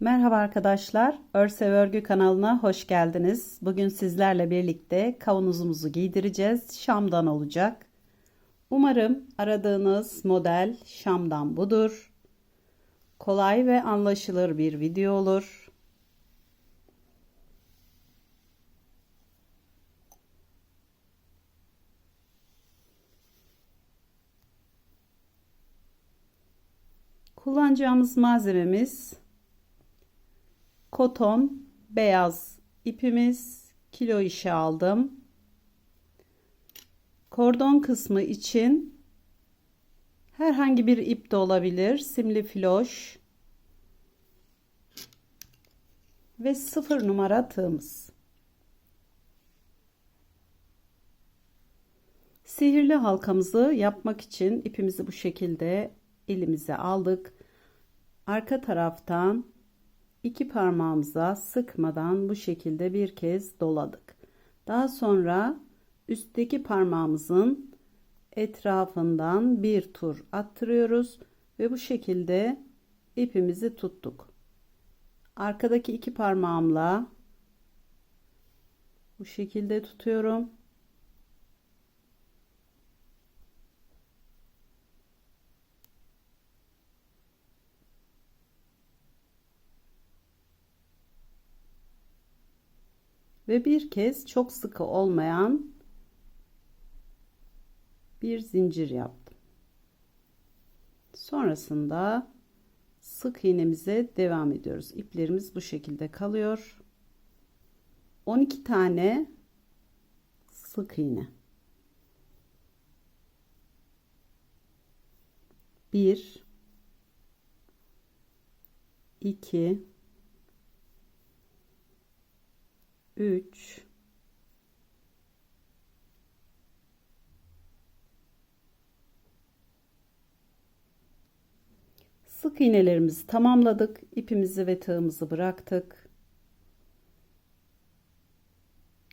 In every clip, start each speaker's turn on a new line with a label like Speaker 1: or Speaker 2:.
Speaker 1: Merhaba arkadaşlar, Örsev Örgü kanalına hoş geldiniz. Bugün sizlerle birlikte kavanozumuzu giydireceğiz. Şam'dan olacak. Umarım aradığınız model Şam'dan budur. Kolay ve anlaşılır bir video olur. Kullanacağımız malzememiz koton beyaz ipimiz kilo işi aldım. Kordon kısmı için herhangi bir ip de olabilir. Simli filoş ve sıfır numara tığımız. Sihirli halkamızı yapmak için ipimizi bu şekilde elimize aldık. Arka taraftan iki parmağımıza sıkmadan bu şekilde bir kez doladık. Daha sonra üstteki parmağımızın etrafından bir tur attırıyoruz ve bu şekilde ipimizi tuttuk. Arkadaki iki parmağımla bu şekilde tutuyorum. Ve bir kez çok sıkı olmayan bir zincir yaptım. Sonrasında sık iğnemize devam ediyoruz. İplerimiz bu şekilde kalıyor. 12 tane sık iğne. 1 2 3 Sık iğnelerimizi tamamladık. İpimizi ve tığımızı bıraktık.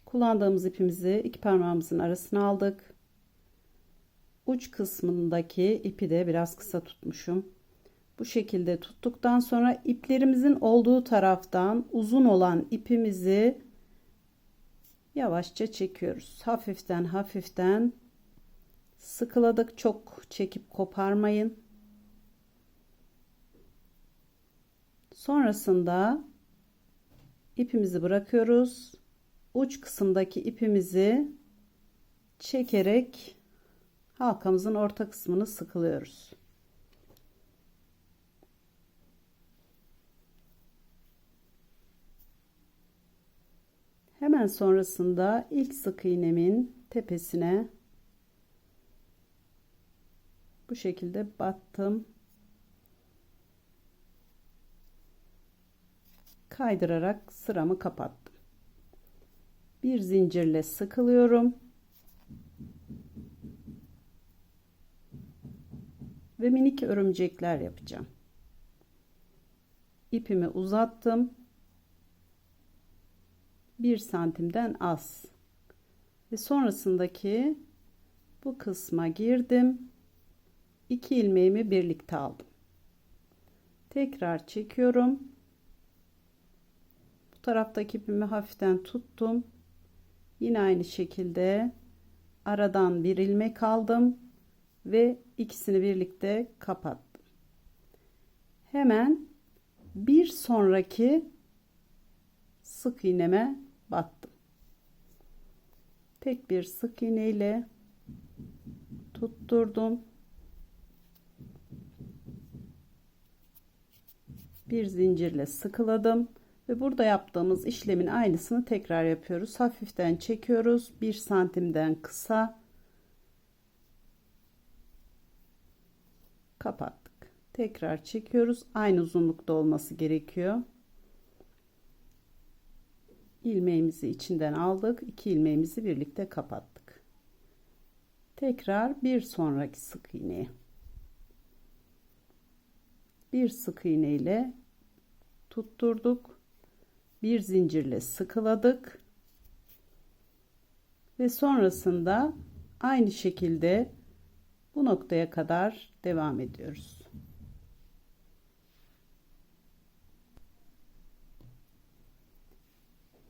Speaker 1: Kullandığımız ipimizi iki parmağımızın arasına aldık. Uç kısmındaki ipi de biraz kısa tutmuşum. Bu şekilde tuttuktan sonra iplerimizin olduğu taraftan uzun olan ipimizi yavaşça çekiyoruz. Hafiften hafiften sıkıladık. Çok çekip koparmayın. Sonrasında ipimizi bırakıyoruz. Uç kısımdaki ipimizi çekerek halkamızın orta kısmını sıkılıyoruz. Hemen sonrasında ilk sık iğnemin tepesine bu şekilde battım. Kaydırarak sıramı kapattım. Bir zincirle sıkılıyorum. Ve minik örümcekler yapacağım. İpimi uzattım 1 santimden az. Ve sonrasındaki bu kısma girdim. 2 ilmeğimi birlikte aldım. Tekrar çekiyorum. Bu taraftaki ipimi hafiften tuttum. Yine aynı şekilde aradan bir ilmek aldım ve ikisini birlikte kapattım. Hemen bir sonraki sık iğneme battım. Tek bir sık iğne ile tutturdum. Bir zincirle sıkıladım ve burada yaptığımız işlemin aynısını tekrar yapıyoruz. Hafiften çekiyoruz. 1 santimden kısa kapattık. Tekrar çekiyoruz. Aynı uzunlukta olması gerekiyor ilmeğimizi içinden aldık. iki ilmeğimizi birlikte kapattık. Tekrar bir sonraki sık iğneye. Bir sık iğne ile tutturduk. Bir zincirle sıkıladık. Ve sonrasında aynı şekilde bu noktaya kadar devam ediyoruz.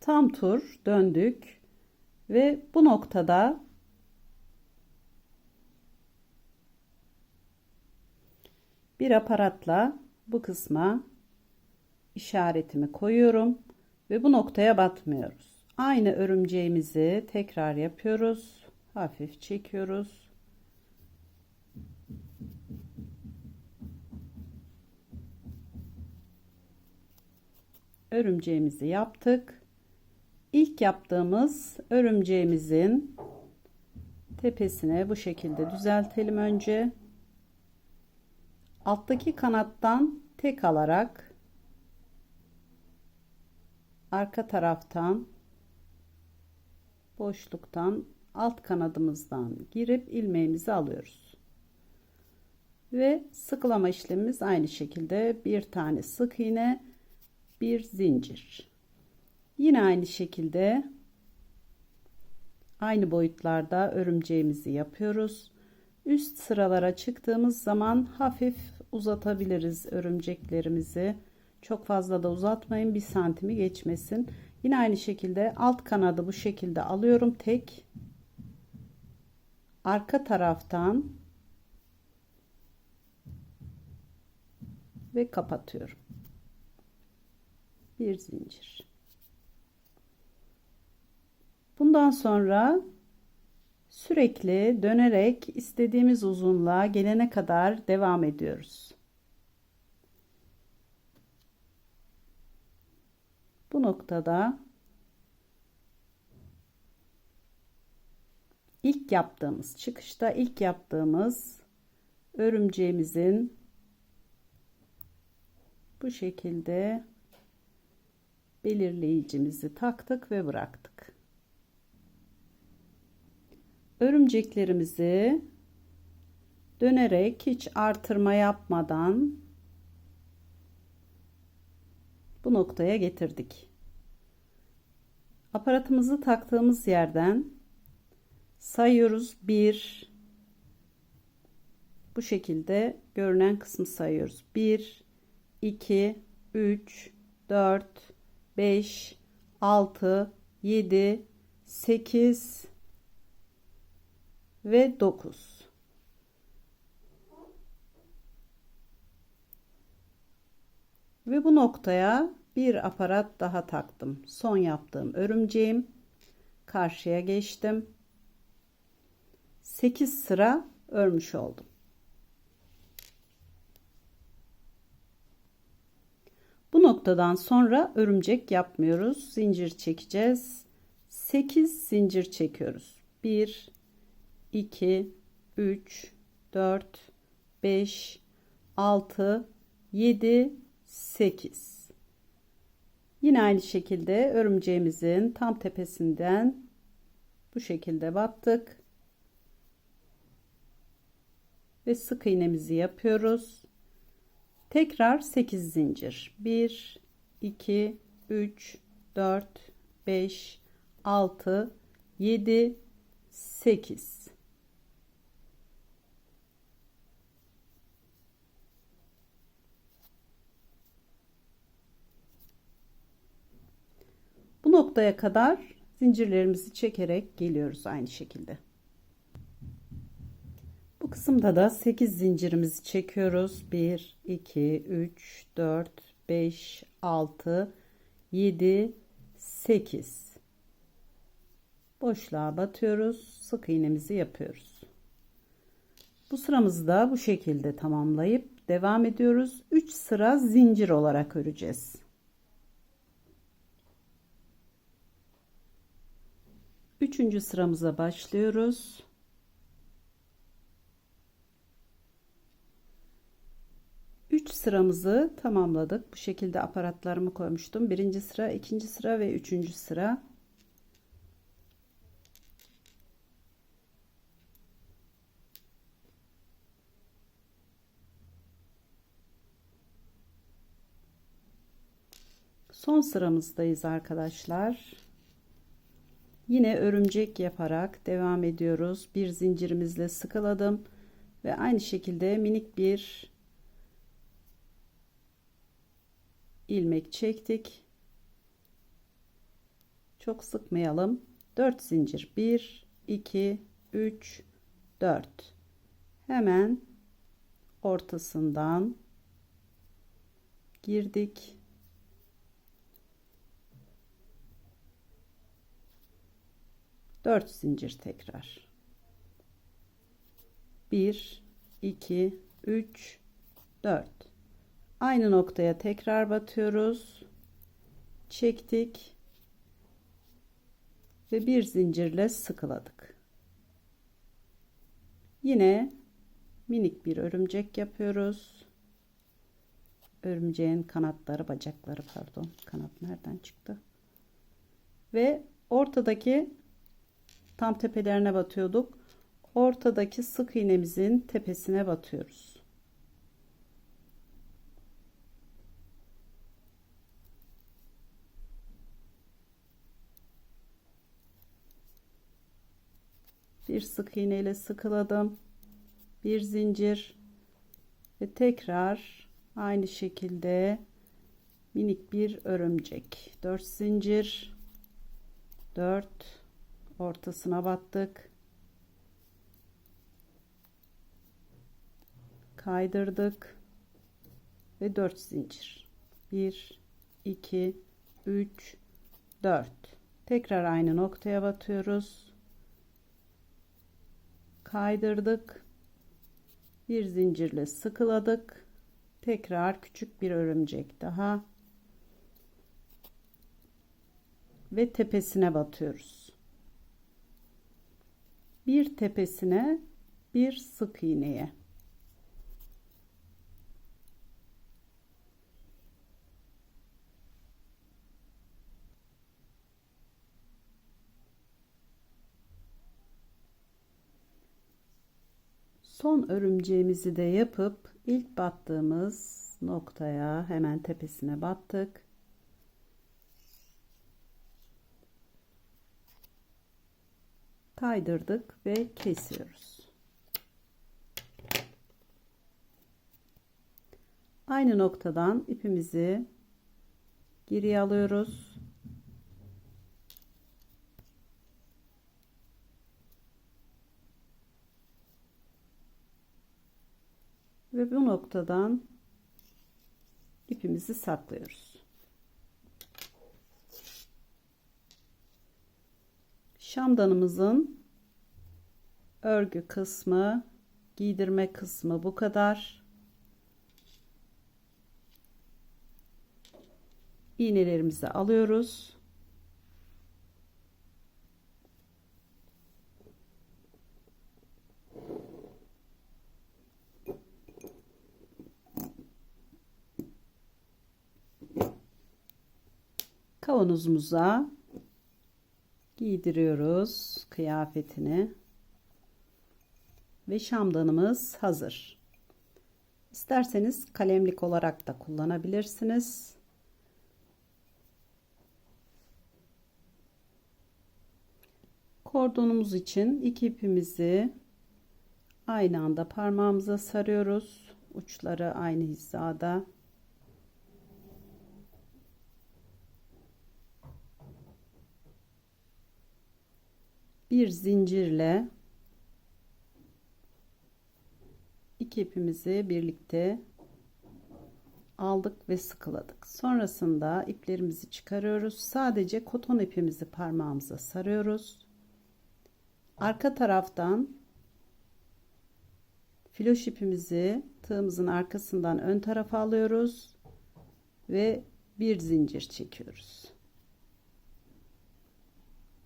Speaker 1: Tam tur döndük ve bu noktada bir aparatla bu kısma işaretimi koyuyorum ve bu noktaya batmıyoruz. Aynı örümceğimizi tekrar yapıyoruz. Hafif çekiyoruz. Örümceğimizi yaptık. İlk yaptığımız örümceğimizin tepesine bu şekilde düzeltelim önce. Alttaki kanattan tek alarak arka taraftan boşluktan alt kanadımızdan girip ilmeğimizi alıyoruz. Ve sıkılama işlemimiz aynı şekilde bir tane sık iğne bir zincir. Yine aynı şekilde aynı boyutlarda örümceğimizi yapıyoruz. Üst sıralara çıktığımız zaman hafif uzatabiliriz örümceklerimizi. Çok fazla da uzatmayın bir santimi geçmesin. Yine aynı şekilde alt kanadı bu şekilde alıyorum tek. Arka taraftan ve kapatıyorum. Bir zincir. Bundan sonra sürekli dönerek istediğimiz uzunluğa gelene kadar devam ediyoruz. Bu noktada ilk yaptığımız çıkışta ilk yaptığımız örümceğimizin bu şekilde belirleyicimizi taktık ve bıraktık. Örümceklerimizi dönerek hiç artırma yapmadan bu noktaya getirdik. Aparatımızı taktığımız yerden sayıyoruz. 1 bu şekilde görünen kısmı sayıyoruz. 1 2 3 4 5 6 7 8 ve 9 ve bu noktaya bir aparat daha taktım. Son yaptığım örümceğim. Karşıya geçtim. 8 sıra örmüş oldum. Bu noktadan sonra örümcek yapmıyoruz. Zincir çekeceğiz. 8 zincir çekiyoruz. 1 2 3 4 5 6 7 8 yine aynı şekilde örümceğimizin tam tepesinden bu şekilde battık. Ve sık iğnemizi yapıyoruz. Tekrar 8 zincir. 1 2 3 4 5 6 7 8 Bu noktaya kadar zincirlerimizi çekerek geliyoruz aynı şekilde. Bu kısımda da 8 zincirimizi çekiyoruz. 1, 2, 3, 4, 5, 6, 7, 8. Boşluğa batıyoruz. Sık iğnemizi yapıyoruz. Bu sıramızı da bu şekilde tamamlayıp devam ediyoruz. 3 sıra zincir olarak öreceğiz. Üçüncü sıramıza başlıyoruz. Üç sıramızı tamamladık. Bu şekilde aparatlarımı koymuştum. Birinci sıra, ikinci sıra ve üçüncü sıra. Son sıramızdayız arkadaşlar. Yine örümcek yaparak devam ediyoruz. Bir zincirimizle sıkıladım ve aynı şekilde minik bir ilmek çektik. Çok sıkmayalım. 4 zincir 1 2 3 4 hemen ortasından girdik. Dört zincir tekrar. Bir, iki, üç, dört. Aynı noktaya tekrar batıyoruz. Çektik. Ve bir zincirle sıkıladık. Yine minik bir örümcek yapıyoruz. Örümceğin kanatları, bacakları pardon. Kanat nereden çıktı? Ve ortadaki tam tepelerine batıyorduk. Ortadaki sık iğnemizin tepesine batıyoruz. Bir sık iğne ile sıkıladım bir zincir ve tekrar aynı şekilde minik bir örümcek 4 zincir 4 ortasına battık. Kaydırdık ve 4 zincir. 1 2 3 4 tekrar aynı noktaya batıyoruz. Kaydırdık. Bir zincirle sıkıladık. Tekrar küçük bir örümcek daha. Ve tepesine batıyoruz bir tepesine bir sık iğneye son örümceğimizi de yapıp ilk battığımız noktaya hemen tepesine battık. Kaydırdık ve kesiyoruz. Aynı noktadan ipimizi geriye alıyoruz. ve bu noktadan ipimizi saklıyoruz. Şamdanımızın örgü kısmı, giydirme kısmı bu kadar. İğnelerimizi alıyoruz. kavanozumuza giydiriyoruz kıyafetini ve şamdanımız hazır. İsterseniz kalemlik olarak da kullanabilirsiniz. Kordonumuz için iki ipimizi aynı anda parmağımıza sarıyoruz. Uçları aynı hizada. Bir zincirle iki ipimizi birlikte aldık ve sıkıladık. Sonrasında iplerimizi çıkarıyoruz. Sadece koton ipimizi parmağımıza sarıyoruz. Arka taraftan filoş ipimizi tığımızın arkasından ön tarafa alıyoruz ve bir zincir çekiyoruz.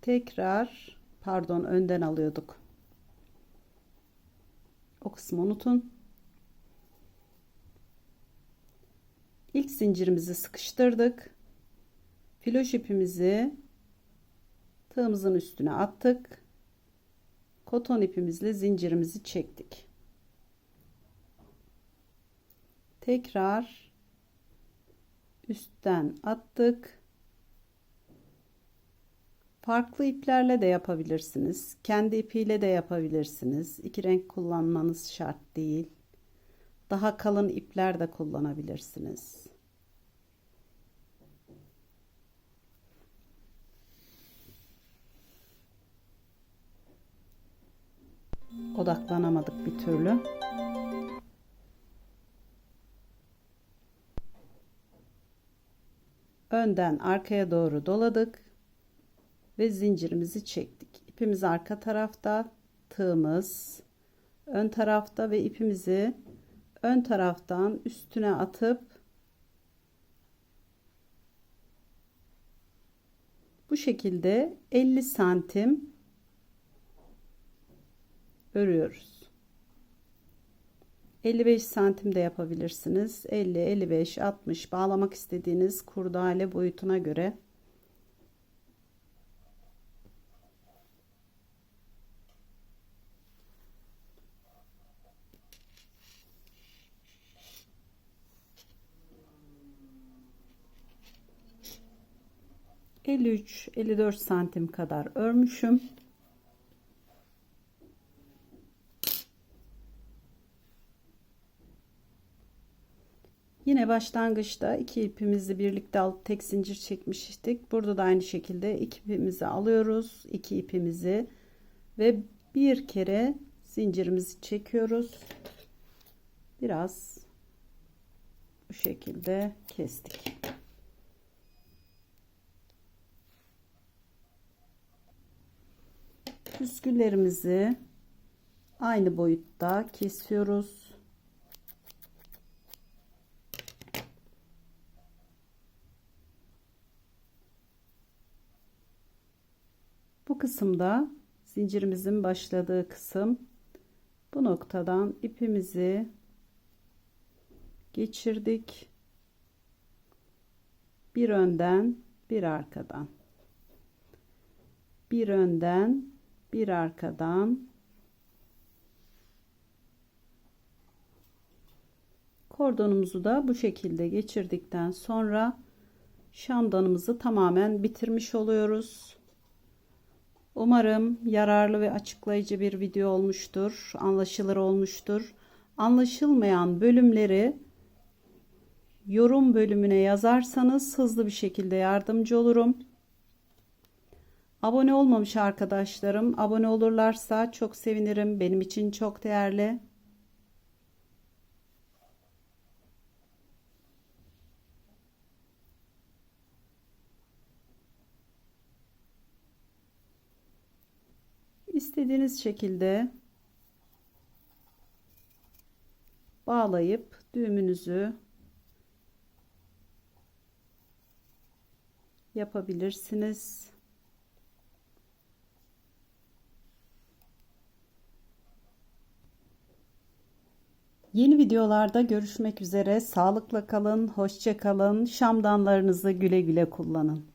Speaker 1: Tekrar pardon önden alıyorduk. O kısmı unutun. İlk zincirimizi sıkıştırdık. Filoş ipimizi tığımızın üstüne attık. Koton ipimizle zincirimizi çektik. Tekrar üstten attık. Farklı iplerle de yapabilirsiniz. Kendi ipiyle de yapabilirsiniz. İki renk kullanmanız şart değil. Daha kalın ipler de kullanabilirsiniz. Odaklanamadık bir türlü. Önden arkaya doğru doladık ve zincirimizi çektik. İpimiz arka tarafta, tığımız ön tarafta ve ipimizi ön taraftan üstüne atıp bu şekilde 50 santim örüyoruz. 55 santim de yapabilirsiniz. 50, 55, 60 bağlamak istediğiniz kurdale boyutuna göre. ...53, 54 santim kadar örmüşüm. Yine başlangıçta iki ipimizi birlikte alıp tek zincir çekmiştik. Burada da aynı şekilde iki ipimizi alıyoruz. iki ipimizi ve bir kere zincirimizi çekiyoruz. Biraz bu şekilde kestik. Püsküllerimizi aynı boyutta kesiyoruz. Bu kısımda zincirimizin başladığı kısım bu noktadan ipimizi geçirdik. Bir önden bir arkadan. Bir önden bir arkadan. Kordonumuzu da bu şekilde geçirdikten sonra şamdanımızı tamamen bitirmiş oluyoruz. Umarım yararlı ve açıklayıcı bir video olmuştur. Anlaşılır olmuştur. Anlaşılmayan bölümleri yorum bölümüne yazarsanız hızlı bir şekilde yardımcı olurum. Abone olmamış arkadaşlarım abone olurlarsa çok sevinirim. Benim için çok değerli. istediğiniz şekilde bağlayıp düğümünüzü yapabilirsiniz. Yeni videolarda görüşmek üzere. Sağlıkla kalın, hoşça kalın. Şamdanlarınızı güle güle kullanın.